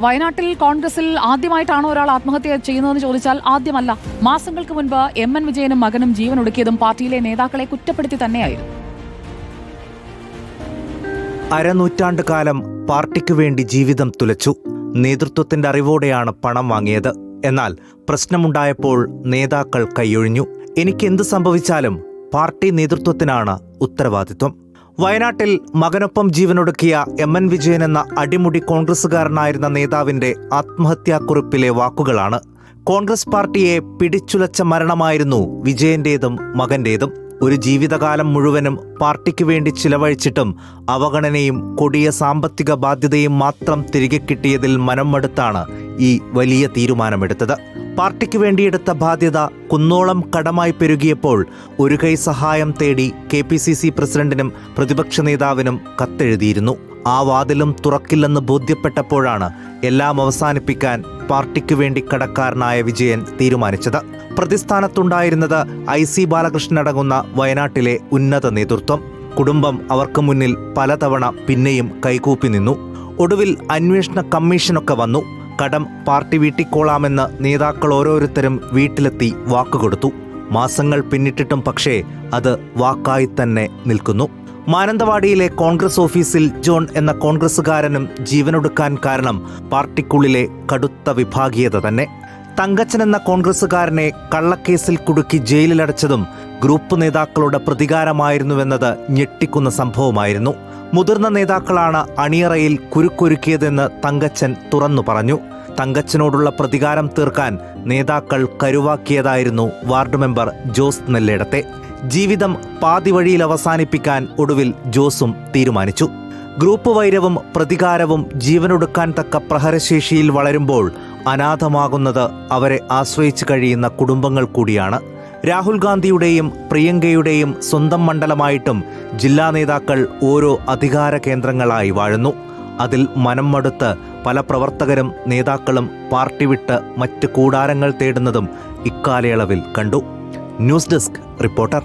വയനാട്ടിൽ കോൺഗ്രസിൽ ആദ്യമായിട്ടാണോ ഒരാൾ ആത്മഹത്യ ചെയ്യുന്നതെന്ന് ചോദിച്ചാൽ ആദ്യമല്ല. മാസങ്ങൾക്ക് മുൻപ് എം എൻ വിജയനും മകനും ജീവൻ ഒടുക്കിയതും പാർട്ടിയിലെ നേതാക്കളെ കുറ്റപ്പെടുത്തി തന്നെയായിരുന്നു. അരനൂറ്റാണ്ട് കാലം പാർട്ടിക്കു വേണ്ടി ജീവിതം തുലച്ചു. നേതൃത്വത്തിന്റെ അറിവോടെയാണ് പണം വാങ്ങിയത്. എന്നാൽ പ്രശ്നമുണ്ടായപ്പോൾ നേതാക്കൾ കൈയൊഴിഞ്ഞു. എനിക്ക് എനിക്കെന്ത് സംഭവിച്ചാലും പാർട്ടി നേതൃത്വത്തിനാണ് ഉത്തരവാദിത്വം. വയനാട്ടിൽ മകനൊപ്പം ജീവനൊടുക്കിയ എം എൻ വിജയൻ എന്ന അടിമുടി കോൺഗ്രസുകാരനായിരുന്ന നേതാവിന്റെ ആത്മഹത്യാക്കുറിപ്പിലെ വാക്കുകളാണ്. കോൺഗ്രസ് പാർട്ടിയെ പിടിച്ചുലച്ച മരണമായിരുന്നു വിജയന്റേതും മകന്റേതും. ഒരു ജീവിതകാലം മുഴുവനും പാർട്ടിക്ക് വേണ്ടി ചിലവഴിച്ചിട്ടും അവഗണനയും കൊടിയ സാമ്പത്തിക ബാധ്യതയും മാത്രം തിരികെ കിട്ടിയതിൽ മനം മടുത്താണ് ഈ വലിയ തീരുമാനമെടുത്തത്. പാർട്ടിക്ക് വേണ്ടിയെടുത്ത ബാധ്യത കുന്നോളം കടമായി പെരുകിയപ്പോൾ ഒരു കൈ സഹായം തേടി കെ പി സി സി പ്രസിഡന്റിനും പ്രതിപക്ഷ നേതാവിനും കത്തെഴുതിയിരുന്നു. ആ വാതിലും തുറക്കില്ലെന്ന് ബോധ്യപ്പെട്ടപ്പോഴാണ് എല്ലാം അവസാനിപ്പിക്കാൻ പാർട്ടിക്ക് വേണ്ടി കടക്കാരനായ വിജയൻ തീരുമാനിച്ചത്. പ്രതിസ്ഥാനത്തുണ്ടായിരുന്നത് ഐ സി ബാലകൃഷ്ണൻ അടങ്ങുന്ന വയനാട്ടിലെ ഉന്നത നേതൃത്വം. കുടുംബം അവർക്ക് മുന്നിൽ പലതവണ പിന്നെയും കൈകൂപ്പി നിന്നു. ഒടുവിൽ അന്വേഷണ കമ്മീഷനൊക്കെ വന്നു. കടം പാർട്ടി വീട്ടിക്കോളാമെന്ന് നേതാക്കൾ ഓരോരുത്തരും വീട്ടിലെത്തി വാക്കുകൊടുത്തു. മാസങ്ങൾ പിന്നിട്ടിട്ടും പക്ഷേ അത് വാക്കായി തന്നെ നിൽക്കുന്നു. മാനന്തവാടിയിലെ കോൺഗ്രസ് ഓഫീസിൽ ജോൺ എന്ന കോൺഗ്രസുകാരനും ജീവനൊടുക്കാൻ കാരണം പാർട്ടിക്കുള്ളിലെ കടുത്ത വിഭാഗീയത തന്നെ. തങ്കച്ചൻ എന്ന കോൺഗ്രസുകാരനെ കള്ളക്കേസിൽ കുടുക്കി ജയിലിലടച്ചതും ഗ്രൂപ്പ് നേതാക്കളുടെ പ്രതികാരമായിരുന്നുവെന്നത് ഞെട്ടിക്കുന്ന സംഭവമായിരുന്നു. മുതിർന്ന നേതാക്കളാണ് അണിയറയിൽ കുരുക്കൊരുക്കിയതെന്ന് തങ്കച്ചൻ തുറന്നു പറഞ്ഞു. തങ്കച്ചനോടുള്ള പ്രതികാരം തീർക്കാൻ നേതാക്കൾ കരുവാക്കിയതായിരുന്നു വാർഡ് മെമ്പർ ജോസ് നെല്ലേടത്തെ. ജീവിതം പാതിവഴിയിൽ അവസാനിപ്പിക്കാൻ ഒടുവിൽ ജോസും തീരുമാനിച്ചു. ഗ്രൂപ്പ് വൈരവും പ്രതികാരവും ജീവനൊടുക്കാൻ തക്ക പ്രഹരശേഷിയിൽ വളരുമ്പോൾ അനാഥമാകുന്നത് അവരെ ആശ്രയിച്ചു കഴിയുന്ന കുടുംബങ്ങൾ കൂടിയാണ്. രാഹുൽ ഗാന്ധിയുടെയും പ്രിയങ്കയുടെയും സ്വന്തം മണ്ഡലമായിട്ടും ജില്ലാ നേതാക്കൾ ഓരോ അധികാര കേന്ദ്രങ്ങളായി വാഴുന്നു. അതിൽ മനം മടുത്ത് പല പ്രവർത്തകരും നേതാക്കളും പാർട്ടി വിട്ട് മറ്റ് കൂടാരങ്ങൾ തേടുന്നതും ഇക്കാലയളവിൽ കണ്ടു. News desk reporter.